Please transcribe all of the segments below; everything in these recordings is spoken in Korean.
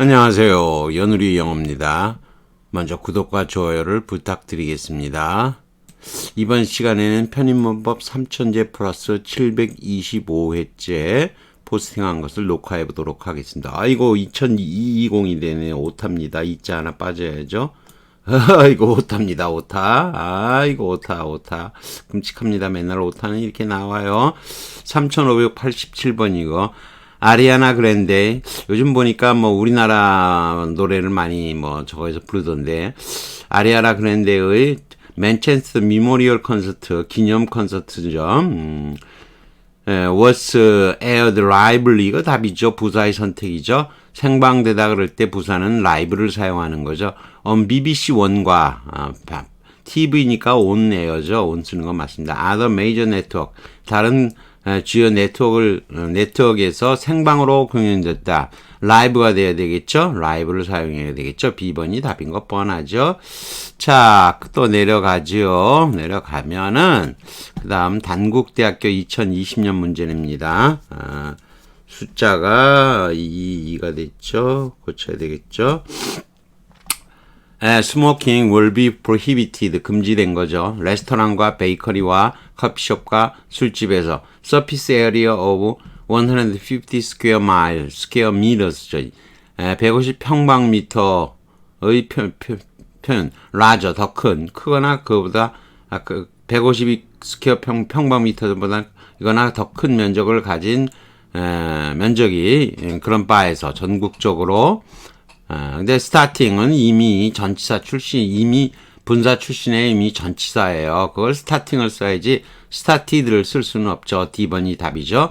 안녕하세요. 연우리 영어입니다. 먼저 구독과 좋아요를 부탁드리겠습니다. 이번 시간에는 편입문법 3000제 플러스 725회째 포스팅한 것을 녹화해 보도록 하겠습니다. 아이고 2020이 되네. 오타입니다. 이자 하나 빠져야죠. 아이고 오타입니다. 오타. 아이고 오타 오타. 끔찍합니다. 맨날 오타는 이렇게 나와요. 3587번 이거. 아리아나 그랜데 요즘 보니까 뭐 우리나라 노래를 많이 뭐 저거에서 부르던데 아리아나 그랜데의 맨체스터 미모리얼 콘서트 기념 콘서트죠. 음. 에, was aired 이거 답이죠. 부사의 선택이죠. 생방되다 그럴 때 부사는 라이브를 사용하는 거죠. on BBC 원과 아, TV니까 on 에어죠. on 쓰는 건 맞습니다. other major network 다른 에, 주요 네트워크를 어, 네트워크에서 생방으로 공연됐다. 라이브가 돼야 되겠죠? 라이브를 사용해야 되겠죠? B번이 답인 거 뻔하죠? 자, 또 내려가죠. 내려가면은, 그 다음 단국대학교 2020년 문제입니다. 아, 숫자가 2, 2가 됐죠? 고쳐야 되겠죠? 에, 스모킹 will be prohibited 금지된 거죠. 레스토랑과 베이커리와 커피숍과 술집에서 surface area of 150 square miles, square meters죠. 에, 150 평방미터의 편, 편, 편 larger 더 큰, 크거나 그보다 아, 그 150 스퀘어 평, 평방미터보다 이거나 더 큰 면적을 가진 에, 면적이 그런 바에서 전국적으로 아, 근데 스타팅은 이미 전치사 출신, 이미 분사 출신의 이미 전치사예요. 그걸 스타팅을 써야지 스타티드를 쓸 수는 없죠. D번이 답이죠.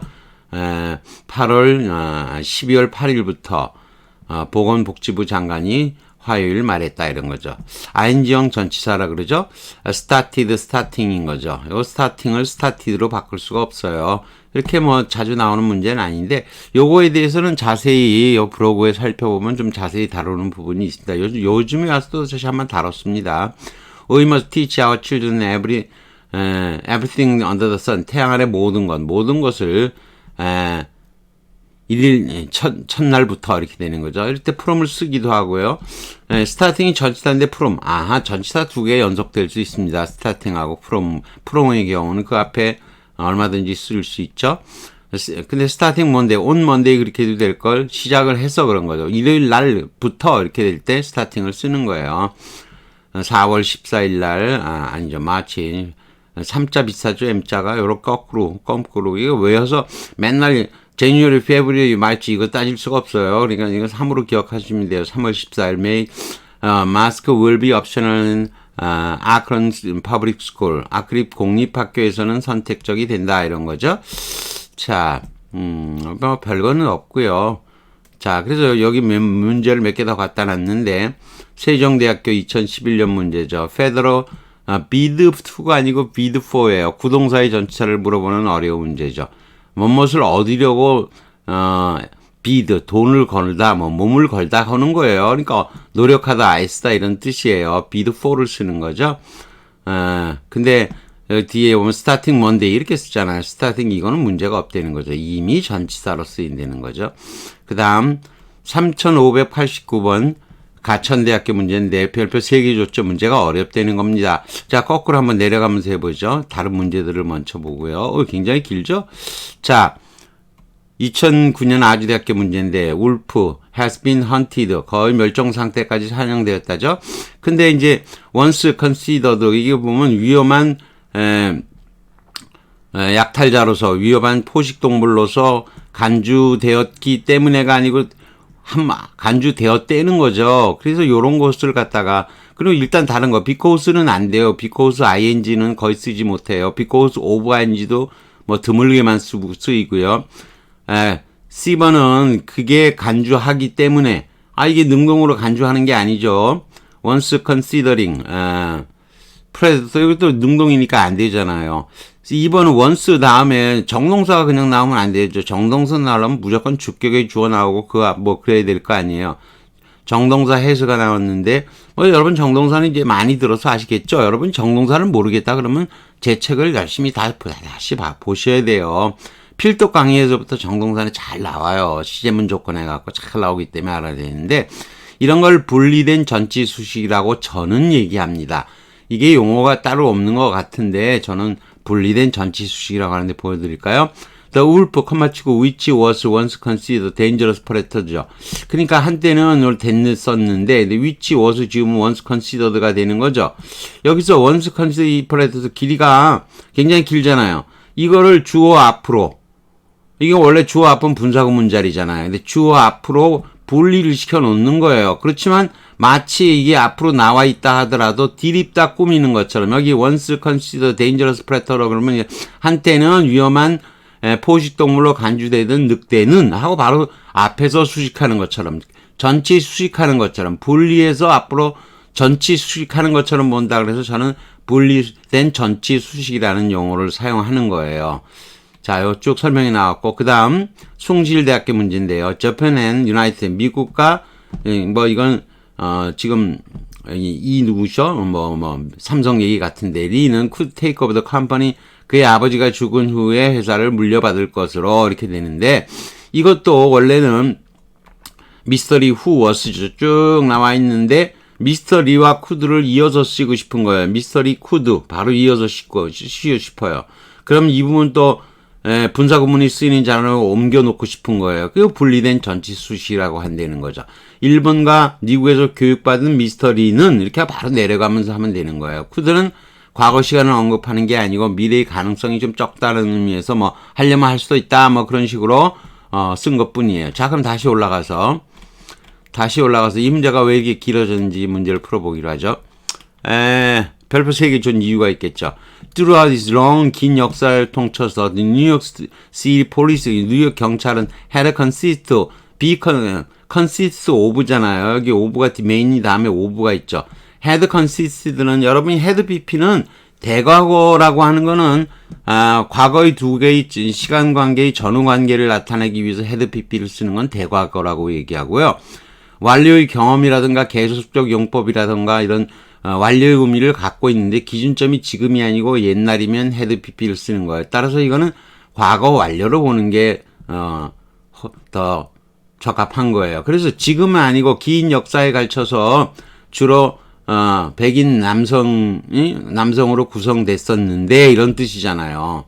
에, 8월, 어, 12월 8일부터 어, 보건복지부 장관이 화요일 말했다 이런 거죠. ing형 전치사라 그러죠. 스타티드 스타팅인 거죠. 요 스타팅을 스타티드로 바꿀 수가 없어요. 이렇게 뭐 자주 나오는 문제는 아닌데 요거에 대해서는 자세히 요 블로그에 살펴보면 좀 자세히 다루는 부분이 있습니다. 요즘 요즘에 와서도 다시 한번 다뤘습니다. We must teach our children every 에, everything under the sun 태양 아래 모든 것 모든 것을 에, 일일 예, 첫, 첫날부터 이렇게 되는 거죠. 이럴 때 프롬을 쓰기도 하고요. 네, 스타팅이 전치사인데 프롬. 아하, 전치사 두 개 연속될 수 있습니다. 스타팅하고 프롬. 프롬의 경우는 그 앞에 얼마든지 쓸 수 있죠. 근데 스타팅 먼데, 온 먼데 그렇게 해도 될 걸 시작을 해서 그런 거죠. 일요일 날부터 이렇게 될 때 스타팅을 쓰는 거예요. 4월 14일 날, 아, 아니죠. 마치 3자 비싸죠. M자가 요렇게 거꾸로, 껌꾸로. 이거 외워서 맨날 제뉴얼리 페브리 마치 이거 따질 수가 없어요. 그러니까 이거 3으로 기억하시면 돼요. 3월 14일 매일 어, 마스크 will be optional 아, 아크론 퍼블릭 스쿨, 아크립 공립학교에서는 선택적이 된다 이런 거죠. 자, 음, 뭐 별거는 없고요. 자, 그래서 여기 문제를 몇 개 더 갖다 놨는데 세종대학교 2011년 문제죠. 페더러 아, 비드 2가 아니고 비드 4예요. 구동사의 전치사를 물어보는 어려운 문제죠. 무엇을 얻으려고 어, 비드 돈을 걸다 뭐 몸을 걸다 하는 거예요. 그러니까 노력하다 애쓰다 이런 뜻이에요. 비드 4를 쓰는 거죠. 어, 근데 뒤에 보면 스타팅 먼데이 이렇게 쓰잖아요. 스타팅 이거는 문제가 없다는 거죠. 이미 전치사로 쓰인다는 거죠. 그다음 3589번 가천대학교 문제인데 별표 3개 줬죠. 문제가 어렵다는 겁니다. 자, 거꾸로 한번 내려가면서 해보죠. 다른 문제들을 먼저 보고요. 어, 굉장히 길죠? 자, 2009년 아주대학교 문제인데 울프 has been hunted 거의 멸종 상태까지 사냥되었다죠. 근데 이제 once considered 이게 보면 위험한 에, 에, 약탈자로서 위험한 포식 동물로서 간주되었기 때문에가 아니고 한 간주되었다는 거죠. 그래서 요런 것을 갖다가 그리고 일단 다른 거 비코스는 안 돼요. 비코스 ing는 거의 쓰지 못해요. 비코스 오브 ing도 뭐 드물게만 쓰이고요. 에, C번은 그게 간주하기 때문에 아 이게 능동으로 간주하는 게 아니죠. once considering 에, 프레드 이것도 능동이니까 안 되잖아요. 2번은 once 다음에 정동사가 그냥 나오면 안 되죠. 정동사 나오면 무조건 주격에 주어 나오고 그 뭐 그래야 될 거 아니에요. 정동사 해수가 나왔는데 뭐 여러분 정동사는 이제 많이 들어서 아시겠죠? 여러분 정동사를 모르겠다 그러면 제 책을 열심히 다 다시 봐 보셔야 돼요. 필독 강의에서부터 정동산에 잘 나와요. 시제문 조건에 갖고 잘 나오기 때문에 알아야 되는데 이런 걸 분리된 전치 수식이라고 저는 얘기합니다. 이게 용어가 따로 없는 것 같은데 저는 분리된 전치 수식이라고 하는데 보여드릴까요? The wolf, 컴마치고 which was once considered dangerous predator죠. 그러니까 한때는 이걸 됐는 썼는데 which was 지금 once considered가 되는 거죠. 여기서 once considered predator 길이가 굉장히 길잖아요. 이거를 주어 앞으로 이게 원래 주어 앞은 분사구 문 자리잖아요. 근데 주어 앞으로 분리를 시켜 놓는 거예요. 그렇지만 마치 이게 앞으로 나와 있다 하더라도 디립다 꾸미는 것처럼 여기 once considered dangerous predator 그러면 한때는 위험한 에, 포식동물로 간주되던 늑대는 하고 바로 앞에서 수식하는 것처럼 전치 수식하는 것처럼 분리해서 앞으로 전치 수식하는 것처럼 본다 그래서 저는 분리된 전치 수식이라는 용어를 사용하는 거예요. 자, 요쭉 설명이 나왔고 그 다음 숭실대학교 문제인데요. And United 미국과 예, 뭐 이건 어 지금 이, 이 누구셔? 뭐 뭐 삼성 얘기 같은데 리는 could take over the company 그의 아버지가 죽은 후에 회사를 물려받을 것으로 이렇게 되는데 이것도 원래는 미스터리 후 워스죠. 쭉 나와 있는데 미스터리와 쿠드를 이어서 쓰고 싶은 거예요. 미스터리 쿠드 바로 이어서 씻고 쉬고 싶어요. 그럼 이 부분 또 에, 분사 구문이 쓰이는 자료로 옮겨 놓고 싶은 거예요. 그 분리된 전치 수시라고 한다는 거죠. 일본과 미국에서 교육받은 미스터 리는 이렇게 바로 내려가면서 하면 되는 거예요. 쿠드는 과거 시간을 언급하는 게 아니고 미래의 가능성이 좀 적다는 의미에서 뭐 하려면 할 수도 있다 뭐 그런 식으로 어, 쓴 것뿐이에요. 자 그럼 다시 올라가서 다시 올라가서 이 문제가 왜 이렇게 길어졌는지 문제를 풀어보기로 하죠. 에, 별표 3개 준 이유가 있겠죠. Throughout this long, 긴 역사를 통쳐서 York City Police, 뉴욕 경찰은 had consist, be consist of잖아요. 여기 of가 메인이 다음에 of가 있죠. had consisted는 여러분이 had bp는 대과거라고 하는 거는 아, 과거의 두 개의 시간 관계의 전후 관계를 나타내기 위해서 had bp를 쓰는 건 대과거라고 얘기하고요. 완료의 경험이라든가 계속적 용법이라든가 이런 어, 완료의 의미를 갖고 있는데 기준점이 지금이 아니고 옛날이면 헤드 PP를 쓰는 거예요. 따라서 이거는 과거 완료로 보는 게 어, 더 적합한 거예요. 그래서 지금은 아니고 긴 역사에 걸쳐서 주로 어, 백인 남성이 남성으로 구성됐었는데 이런 뜻이잖아요.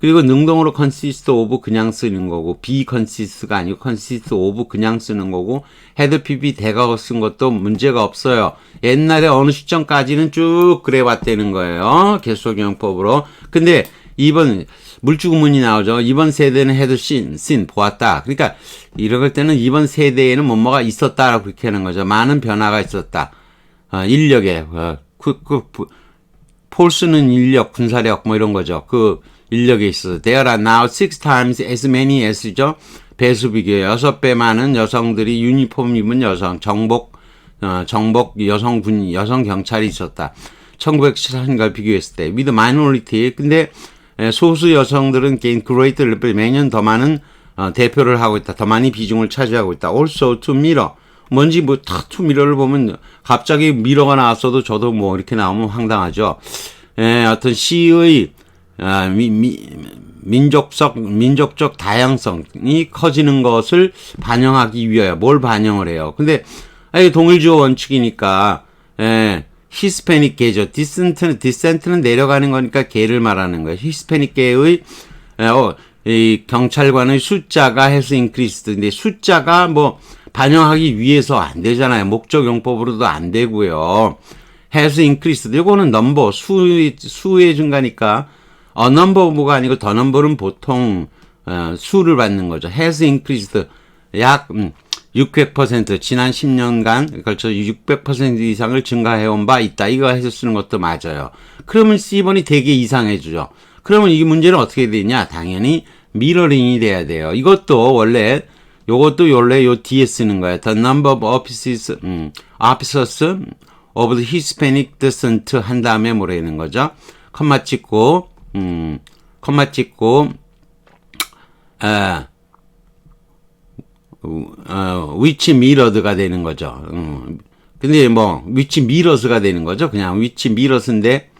그리고 능동으로 consist of 그냥 쓰는 거고 be consist가 아니고 consist of 그냥 쓰는 거고 had pp 대가어 쓴 것도 문제가 없어요. 옛날에 어느 시점까지는 쭉 그래 왔다는 거예요. 개수경영법으로. 근데 이번 물주구문이 나오죠. 이번 세대는 had seen, seen 보았다. 그러니까 이럴 때는 이번 세대에는 뭐뭐가 있었다라고 그렇게 하는 거죠. 많은 변화가 있었다. 어, 인력에 어, 그, 그, 폴스는 인력, 군사력 뭐 이런 거죠. 그 인력에 있어서 there are now six times as many as죠. 배수 비교 여섯 배 많은 여성들이 유니폼 입은 여성 정복 어, 정복 여성 군 여성 경찰이 있었다. 1914년과 비교했을 때 with minority 근데 소수 여성들은 gain great 매년 더 많은 어, 대표를 하고 있다. 더 많이 비중을 차지하고 있다. also to mirror 뭔지 뭐 타투 미러를 보면 갑자기 미러가 나왔어도 저도 뭐 이렇게 나오면 황당하죠. 에, 어떤 시의 아, 미, 미, 민족적 민족적 다양성이 커지는 것을 반영하기 위하여 뭘 반영을 해요. 근데 아니 동일주어 원칙이니까 에, 히스패닉 계죠. 디센트는 디센트는 내려가는 거니까 개를 말하는 거예요. 히스패닉 계의 에, 어, 이 경찰관의 숫자가 해서 인크리스인데 숫자가 뭐 반영하기 위해서 안 되잖아요. 목적용법으로도 안 되고요. has increased. 이거는 넘버 수 수의 증가니까 어 넘버가 아니고 더 넘버는 보통 어, 수를 받는 거죠. has increased 약 음, 600% 지난 10년간 걸쳐 600% 이상을 증가해온 바 있다. 이거 해서 쓰는 것도 맞아요. 그러면 C번이 되게 이상해주죠. 그러면 이 문제는 어떻게 되냐? 당연히 미러링이 돼야 돼요. 이것도 원래 요것도 원래 요 뒤에 쓰는 거야. The number of offices, 음, officers of the Hispanic descent 한 다음에 뭐라 하는 거죠? 컴마 찍고, 음, 컴마 찍고, 아, 어, 위치 미러드가 되는 거죠. 음. 근데 뭐 위치 미러스가 되는 거죠. 그냥 위치 미러스인데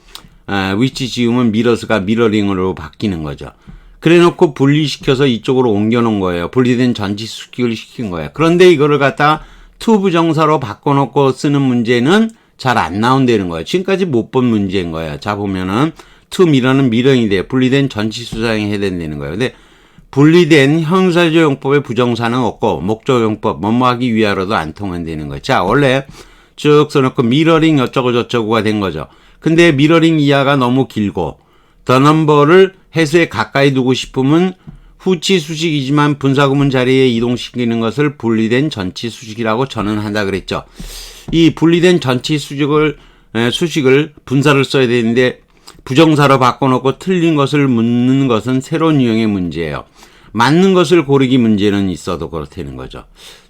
어, 위치 지우면 미러스가 미러링으로 바뀌는 거죠. 그래 놓고 분리시켜서 이쪽으로 옮겨 놓은 거예요. 분리된 전치 수식을 시킨 거예요. 그런데 이거를 갖다 투 부정사로 바꿔 놓고 쓰는 문제는 잘 안 나온다는 거예요. 지금까지 못 본 문제인 거예요. 자, 보면은 투 미러는 미러이 돼. 분리된 해야 된다는 거예요. 근데 분리된 형사조용법의 부정사는 없고 목적용법 뭐뭐하기 위하여도 안 통한다는 거예요. 자, 원래 쭉 써놓고 미러링 어쩌고 저쩌고가 된 거죠. 근데 미러링 이하가 너무 길고 더 넘버를 해수에 가까이 두고 싶으면 후치 수식이지만 분사구문 자리에 이동시키는 것을 분리된 전치 수식이라고 저는 한다 그랬죠. 이 분리된 전치 수식을 에, 수식을 분사를 써야 되는데 부정사로 바꿔놓고 틀린 것을 묻는 것은 새로운 유형의 문제예요. 맞는 것을 고르기 문제는 있어도 그렇다는 거죠.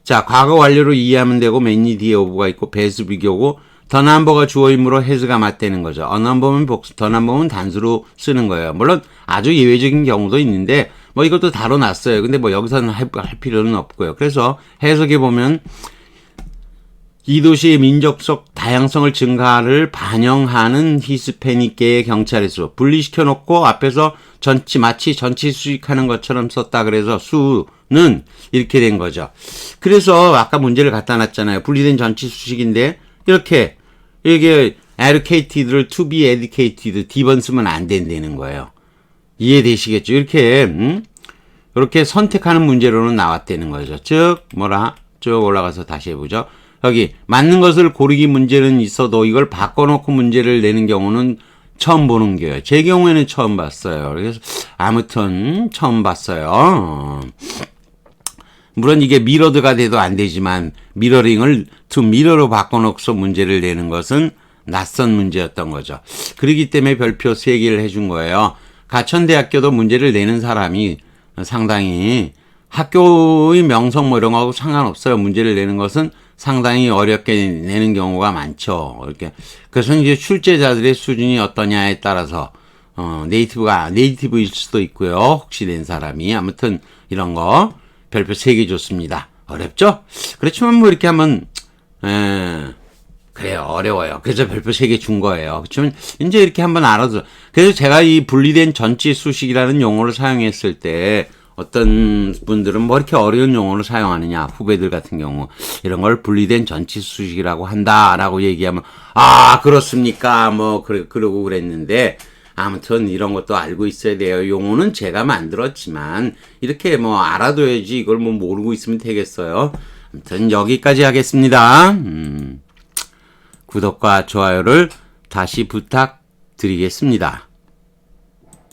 자, 과거 완료로 이해하면 되고 맨니 뒤에 오브가 있고 배수 비교고 더 넘버가 주어이므로 해수가 맞다는 거죠. 어 넘버면 복수, 더 넘버면 단수로 쓰는 거예요. 물론 아주 예외적인 경우도 있는데 뭐 이것도 다뤄놨어요. 근데 뭐 여기서는 할, 할 필요는 없고요. 그래서 해석해 보면 이 도시의 민족적 다양성을 증가를 반영하는 히스패닉계의 경찰의 수 분리시켜 놓고 앞에서 전치 마치 전치 수식하는 것처럼 썼다 그래서 수는 이렇게 된 거죠. 그래서 아까 문제를 갖다 놨잖아요. 분리된 전치 수식인데 이렇게 이게 educated를 to be educated D번 쓰면 안 된다는 거예요. 이해되시겠죠? 이렇게 음? 이렇게 선택하는 문제로는 나왔다는 거죠. 즉 뭐라 쭉 올라가서 다시 해보죠. 여기 맞는 것을 고르기 문제는 있어도 이걸 바꿔놓고 문제를 내는 경우는 처음 보는 게요. 제 경우에는 처음 봤어요. 그래서 아무튼 처음 봤어요. 물론 이게 미러드가 돼도 안 되지만 미러링을 투 미러로 바꿔놓고서 문제를 내는 것은 낯선 문제였던 거죠. 그렇기 때문에 별표 3개를 해준 거예요. 가천대학교도 문제를 내는 사람이 상당히 학교의 명성 뭐 이런 거하고 상관없어요. 문제를 내는 것은 상당히 어렵게 내는 경우가 많죠. 이렇게. 그래서 이제 출제자들의 수준이 어떠냐에 따라서, 어, 네이티브가, 네이티브일 수도 있고요. 혹시 낸 사람이. 아무튼 이런 거 별표 3개 줬습니다. 어렵죠? 그렇지만 뭐 이렇게 하면, 에, 그래요. 어려워요. 그래서 별표 3개 준 거예요. 그렇지만 이제 이렇게 한번 알아서. 그래서 제가 이 분리된 전치 수식이라는 용어를 사용했을 때 어떤 분들은 뭐 이렇게 어려운 용어를 사용하느냐 후배들 같은 경우 이런 걸 분리된 전치 수식이라고 한다라고 얘기하면 아 그렇습니까 뭐 그래 그러고 그랬는데 아무튼 이런 것도 알고 있어야 돼요. 용어는 제가 만들었지만 이렇게 뭐 알아둬야지 이걸 뭐 모르고 있으면 되겠어요. 아무튼 여기까지 하겠습니다. 음, 구독과 좋아요를 다시 부탁드리겠습니다.